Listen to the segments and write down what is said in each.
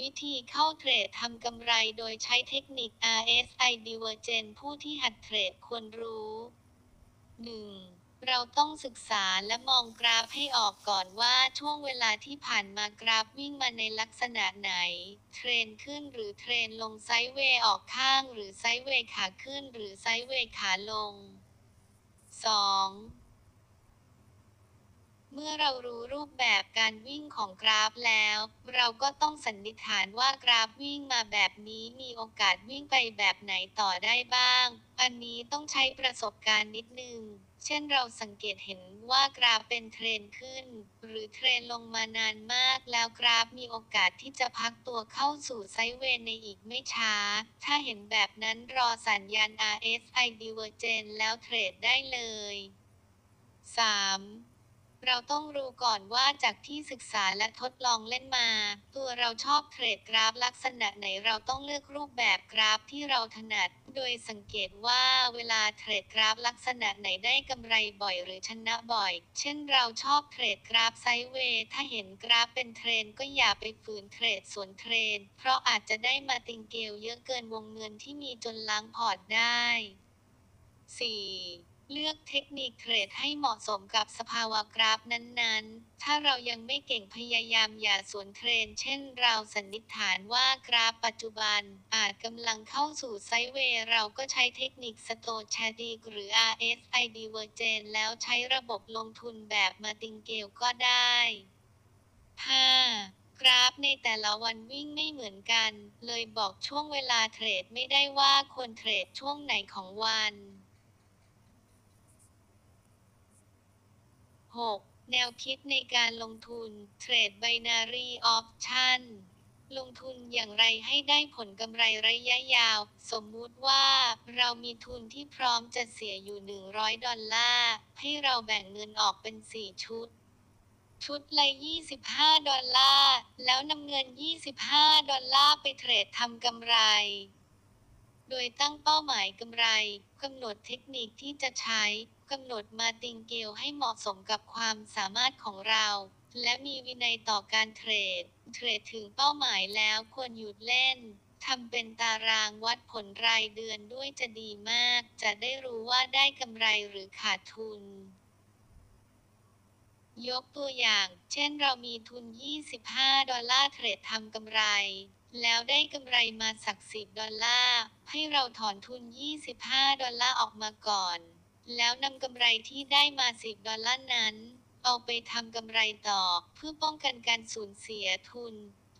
วิธีเข้าเทรดทำกำไรโดยใช้เทคนิค RSI Divergence ผู้ที่หัดเทรดควรรู้ 1. เราต้องศึกษาและมองกราฟให้ออกก่อนว่าช่วงเวลาที่ผ่านมากราฟวิ่งมาในลักษณะไหน เทรนขึ้นหรือเทรนลงไซด์เวย์ออกข้างหรือไซด์เวย์ขาขึ้นหรือไซด์เวย์ขาลง 2. เมื่อเรารู้รูปแบบการวิ่งของกราฟแล้ว เราก็ต้องสันนิษฐานว่ากราฟวิ่งมาแบบนี้มีโอกาสวิ่งไปแบบไหนต่อได้บ้าง อันนี้ต้องใช้ประสบการณ์นิดนึง เช่นเราสังเกตเห็นว่ากราฟเป็นเทรนขึ้น หรือเทรนลงมานานมาก แล้วกราฟมีโอกาสที่จะพักตัวเข้าสู่ไซด์เวย์ในอีกไม่ช้า ถ้าเห็นแบบนั้นรอสัญญาณ RSI Divergence แล้วเทรดได้เลย 3. เราต้องรู้ก่อนว่าจากที่ศึกษาและทดลองเล่นมา ตัวเราชอบเทรดกราฟลักษณะไหนเราต้องเลือกรูปแบบกราฟที่เราถนัด โดยสังเกตว่าเวลาเทรดกราฟลักษณะไหนได้กำไรบ่อยหรือชนะบ่อย เช่นเราชอบเทรดกราฟไซด์เวย์ถ้าเห็นกราฟเป็นเทรนก็อย่าไปฝืนเทรดสวนเทรน เพราะอาจจะได้มาติงเกลเยอะเกินวงเงินที่มีจนล้างพอร์ตได้ 4. เลือกเทคนิคเทรดให้เหมาะสมกับสภาวะกราฟนั้นๆ ถ้าเรายังไม่เก่งพยายามอย่าสวนเทรน เช่นเราสันนิษฐานว่ากราฟปัจจุบัน อาจกำลังเข้าสู่ไซด์เวย์เราก็ใช้เทคนิคสโตชาดิกหรือ RSI Divergence แล้วใช้ระบบลงทุนแบบมาติงเกลก็ได้ 5. กราฟในแต่ละวันวิ่งไม่เหมือนกัน เลยบอกช่วงเวลาเทรดไม่ได้ว่าควรเทรดช่วงไหนของวัน 6. แนวคิดในการลงทุนเทรด Binary Option ลงทุนอย่างไรให้ได้ผลกำไรระยะยาว สมมุติว่าเรามีทุนที่พร้อมจะเสียอยู่ 100 ดอลลาร์ ให้เราแบ่งเงินออกเป็น 4 ชุด ชุดละ25 ดอลลาร์ แล้วนำเงิน 25 ดอลลาร์ไปเทรดทำกำไร โดยตั้งเป้าหมายกำไร กำหนดเทคนิคที่จะใช้ กำหนดมาติงเกลให้เหมาะสมกับความสามารถของเรา และมีวินัยต่อการเทรด เทรดถึงเป้าหมายแล้วควรหยุดเล่นทำเป็นตารางวัดผลรายเดือนด้วยจะดีมาก จะได้รู้ว่าได้กำไรหรือขาดทุน ยกตัวอย่าง เช่นเรามีทุน 25 ดอลลาร์เทรดทำกำไร แล้วได้กำไรมาสัก 10 ดอลลาร์ ให้เราถอนทุน 25 ดอลลาร์ออกมาก่อน แล้วนำกำไรที่ได้มา 10 ดอลลาร์นั้น เอาไปทำกำไรต่อเพื่อป้องกันการสูญเสียทุน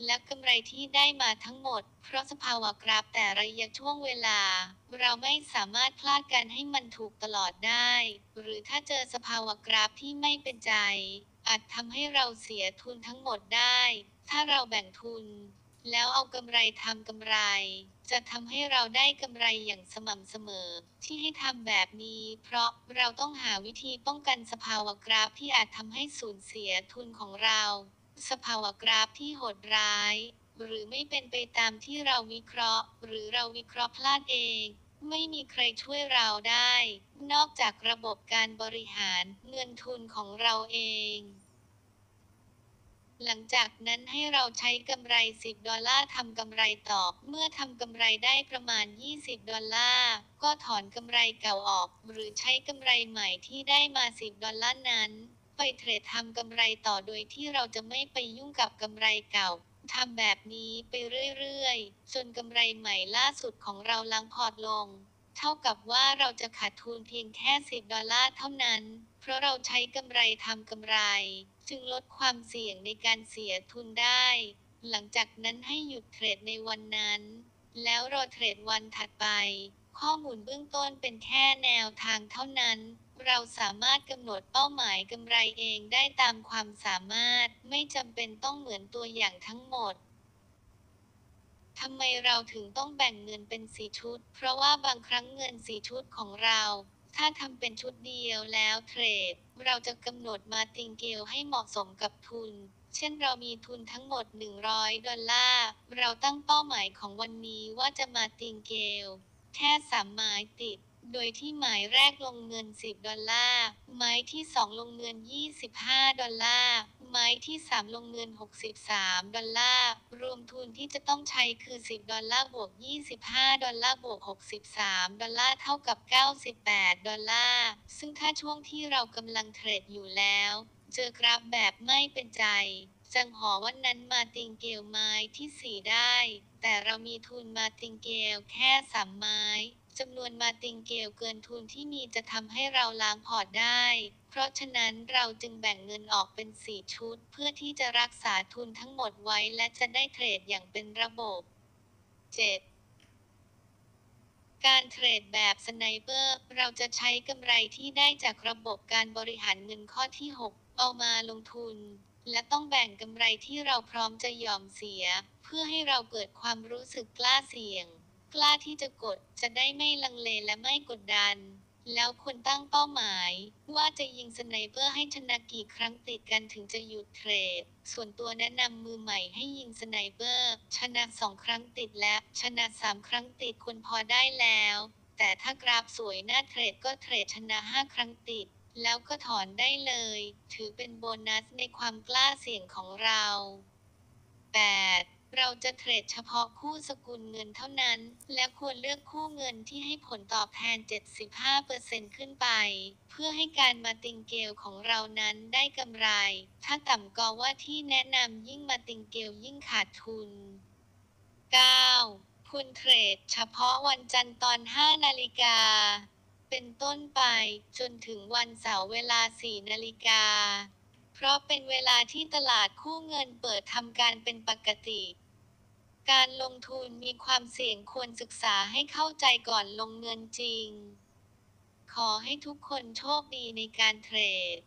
และกำไรที่ได้มาทั้งหมด เพราะสภาวะกราฟแต่ระยะช่วงเวลา เราไม่สามารถพลาดกันให้มันถูกตลอดได้ หรือถ้าเจอสภาวะกราฟที่ไม่เป็นใจ อาจทำให้เราเสียทุนทั้งหมดได้ ถ้าเราแบ่งทุน แล้วเอากำไรทำกำไร จะทำให้เราได้กำไรอย่างสม่ำเสมอ ที่ให้ทำแบบนี้ เพราะเราต้องหาวิธีป้องกันสภาวะกราฟที่อาจทำให้สูญเสียทุนของเรา สภาวะกราฟที่โหดร้าย หรือไม่เป็นไปตามที่เราวิเคราะห์ หรือเราวิเคราะห์พลาดเอง ไม่มีใครช่วยเราได้ นอกจากระบบการบริหารเงินทุนของเราเอง หลังจากนั้นให้เราใช้กำไร 10 ดอลลาร์ทำกำไรต่อ เมื่อทำกำไรได้ประมาณ 20 ดอลลาร์ ก็ถอนกำไรเก่าออก หรือใช้กำไรใหม่ที่ได้มา 10 ดอลลาร์นั้น ไปเทรดทำกำไรต่อโดยที่เราจะไม่ไปยุ่งกับกำไรเก่าทำแบบนี้ไปเรื่อยๆ จนกำไรใหม่ล่าสุดของเราล้างพอร์ตลง เท่ากับว่าเราจะขาดทุนเพียงแค่ 10 ดอลลาร์เท่านั้น เพราะเราใช้กำไรทำกำไร จึงลดความเสี่ยงในการเสียทุนได้ หลังจากนั้นให้หยุดเทรดในวันนั้น แล้วรอเทรดวันถัดไป ข้อมูลเบื้องต้นเป็นแค่แนวทางเท่านั้น เราสามารถกำหนดเป้าหมายกำไรเองได้ตามความสามารถ ไม่จำเป็นต้องเหมือนตัวอย่างทั้งหมดทำไมเราถึงต้องแบ่งเงินเป็นสีชุด เพราะว่าบางครั้งเงินสีชุดของเรา ถ้าทำเป็นชุดเดียวแล้วเทรด เราจะกำหนดมาติงเกลให้เหมาะสมกับทุน เช่นเรามีทุนทั้งหมด 100 ดอลลาร์ เราตั้งเป้าหมายของวันนี้ว่าจะมาติงเกลแค่สามหมายติด โดยที่หมายแรกลงเงิน 10 ดอลลาร์ หมายที่ 2 ลงเงิน 25 ดอลลาร์ หมายที่ 3 ลงเงิน 63 ดอลลาร์ รวมทุนที่จะต้องใช้คือ 10 ดอลลาร์บวก 25 ดอลลาร์บวก 63 ดอลลาร์เท่ากับ 98 ดอลลาร์ ซึ่งถ้าช่วงที่เรากำลังเทรดอยู่แล้ว เจอกราฟแบบไม่เป็นใจจังหอวันนั้นมาติงเกลไม้ที่ 4 ได้ แต่เรามีทุนมาติงเกลแค่ 3 ไม้ จำนวนมาติงเกลเกินทุนที่มีจะทำให้เราล้างพอร์ตได้ เพราะฉะนั้นเราจึงแบ่งเงินออกเป็น 4 ชุด เพื่อที่จะรักษาทุนทั้งหมดไว้และจะได้เทรดอย่างเป็นระบบ 7. การเทรดแบบสไนเปอร์ เราจะใช้กำไรที่ได้จากระบบการบริหารเงินข้อที่ 6 เอามาลงทุน และต้องแบ่งกำไรที่เราพร้อมจะยอมเสีย เพื่อให้เราเกิดความรู้สึกกล้าเสี่ยง กล้าที่จะกด จะได้ไม่ลังเลและไม่กดดัน แล้วควรตั้งเป้าหมาย ว่าจะยิงสไนเปอร์ให้ชนะกี่ครั้งติดกันถึงจะหยุดเทรด ส่วนตัวแนะนำมือใหม่ให้ยิงสไนเปอร์ ชนะสองครั้งติดและชนะสามครั้งติดควรพอได้แล้ว แต่ถ้ากราฟสวยน่าเทรดก็เทรดชนะห้าครั้งติดแล้วก็ถอนได้เลย ถือเป็นโบนัสในความกล้าเสี่ยงของเรา 8. เราจะเทรดเฉพาะคู่สกุลเงินเท่านั้น และควรเลือกคู่เงินที่ให้ผลตอบแทน 75%ขึ้นไป เพื่อให้การมาติงเกลของเรานั้นได้กำไร ถ้าต่ำกว่าที่แนะนำยิ่งมาติงเกลยิ่งขาดทุน 9. คุณเทรดเฉพาะวันจันทร์ตอน 5 นาฬิกา เป็นต้นไปจนถึงวันเสาร์เวลา 4 นาฬิกาเพราะเป็นเวลาที่ตลาดคู่เงินเปิดทำการเป็นปกติ การลงทุนมีความเสี่ยงควรศึกษาให้เข้าใจก่อนลงเงินจริง ขอให้ทุกคนโชคดีในการเทรด